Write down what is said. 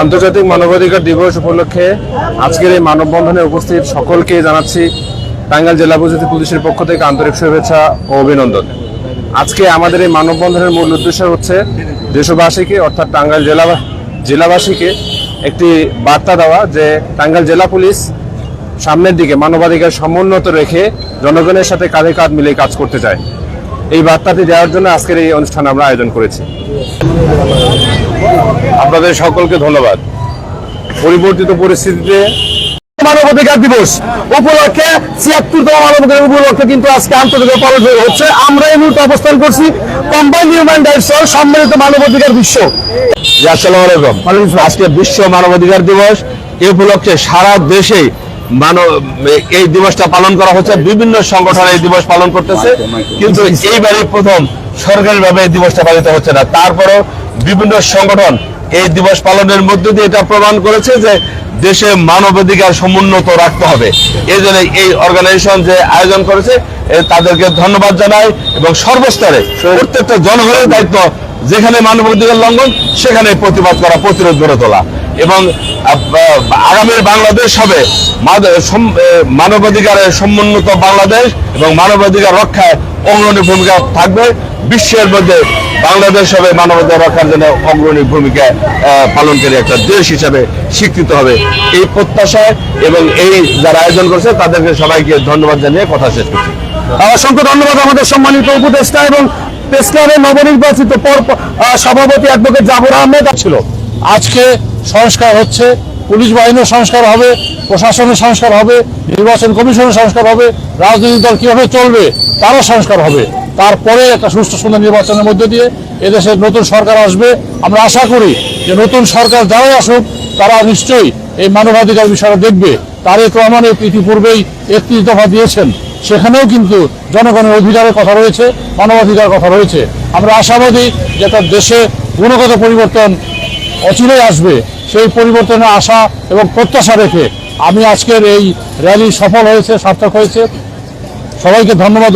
আন্তর্জাতিক মানবাধিকার দিবস উপলক্ষে আজকের এই মানববন্ধনে উপস্থিত সকলকে জানাচ্ছি টাঙ্গাইল জেলা পরিষদ পুলিশের পক্ষ থেকে আন্তরিক শুভেচ্ছা ও অভিনন্দন। আজকে আমাদের এই মানববন্ধনের মূল উদ্দেশ্য হচ্ছে দেশবাসীকে, অর্থাৎ টাঙ্গাইল জেলা জেলাবাসীকে একটি বার্তা দেওয়া যে টাঙ্গাইল জেলা পুলিশ সামনের দিকে মানবাধিকার সমুন্নত রেখে জনগণের সাথে কাঁধে কাঁধ মিলিয়ে কাজ করতে চায়। এই বার্তাটি দেওয়ার জন্য আজকের এই অনুষ্ঠান আমরা আয়োজন করেছি। আপনাদের সকলকে ধন্যবাদ। পরিবর্তিত পরিস্থিতিতে মানবাধিকার দিবস উপলক্ষে ছিয়াত্তরতম মানবাধিকার উপলক্ষে কিন্তু আজকে আন্তর্জাতিক পালন হচ্ছে। আমরা এই মুহূর্তে অবস্থান করছি কম্বাইন্ড হিউম্যান রাইটস সম্মিলিত মানবাধিকার বিশ্ব। আসসালামু আলাইকুম। আজকে বিশ্ব মানবাধিকার দিবস এ উপলক্ষে সারা দেশে এই দিবসটা পালন করা হচ্ছে, বিভিন্ন সংগঠন এই দিবস পালন করতেছে। কিন্তু এইবারই প্রথম সরকারিভাবে এই দিবসটা পালিত হচ্ছে না। তারপরও বিভিন্ন সংগঠন এই দিবস পালনের মধ্য দিয়ে এটা প্রমাণ করেছে যে দেশে মানবাধিকার সমুন্নত রাখতে হবে। এই জন্য এই অর্গানাইজেশন যে আয়োজন করেছে তাদেরকে ধন্যবাদ জানাই এবং সর্বস্তরে প্রত্যেকটা জনগণের দায়িত্ব, যেখানে মানবাধিকার লঙ্ঘন, সেখানে প্রতিবাদ করা, প্রতিরোধ গড়ে তোলা। এবং আগামীর বাংলাদেশ হবে মানবাধিকারের সমুন্নত বাংলাদেশ এবং মানবাধিকার রক্ষায় অগ্রণী ভূমিকা থাকবে। বিশ্বের মধ্যে বাংলাদেশ হবে মানবাধিকার রক্ষার জন্য অগ্রণী ভূমিকা পালনকারী একটা দেশ হিসাবে স্বীকৃত হবে। এই প্রত্যাশায় এবং এই যারা আয়োজন করছে তাদেরকে সবাইকে ধন্যবাদ জানিয়ে কথা শেষ করছি। অসংখ্য ধন্যবাদ আমাদের সম্মানিত উপদেষ্টা এবং প্রেস ক্লাবের নবনির্বাচিত পর আহ, সভাপতি অ্যাডভোকেট জাফর আহমেদ। ছিল। আজকে সংস্কার হচ্ছে, পুলিশ বাহিনীর সংস্কার হবে, প্রশাসনের সংস্কার হবে, নির্বাচন কমিশনের সংস্কার হবে, রাজনৈতিক দল কীভাবে চলবে, তারও সংস্কার হবে। তারপরে একটা সুষ্ঠু সুন্দর নির্বাচনের মধ্যে দিয়ে এদেশের নতুন সরকার আসবে। আমরা আশা করি যে নতুন সরকার যারাই আসুক, তারা নিশ্চয়ই এই মানবাধিকার বিষয়টা দেখবে। তারেক রহমান এই ইতিপূর্বেই একত্রিশ দফা দিয়েছেন। সেখানেও কিন্তু জনগণের অধিকারের কথা রয়েছে মানবাধিকার কথা রয়েছে। আমরা আশাবাদী যে একটা দেশে গুণগত পরিবর্তন অচিরেই আসবে। সেই পরিবর্তনের আশা এবং প্রত্যাশা রেখে আমি আজকের এই র্যালি সফল হয়েছে, সার্থক হয়েছে। সবাইকে ধন্যবাদ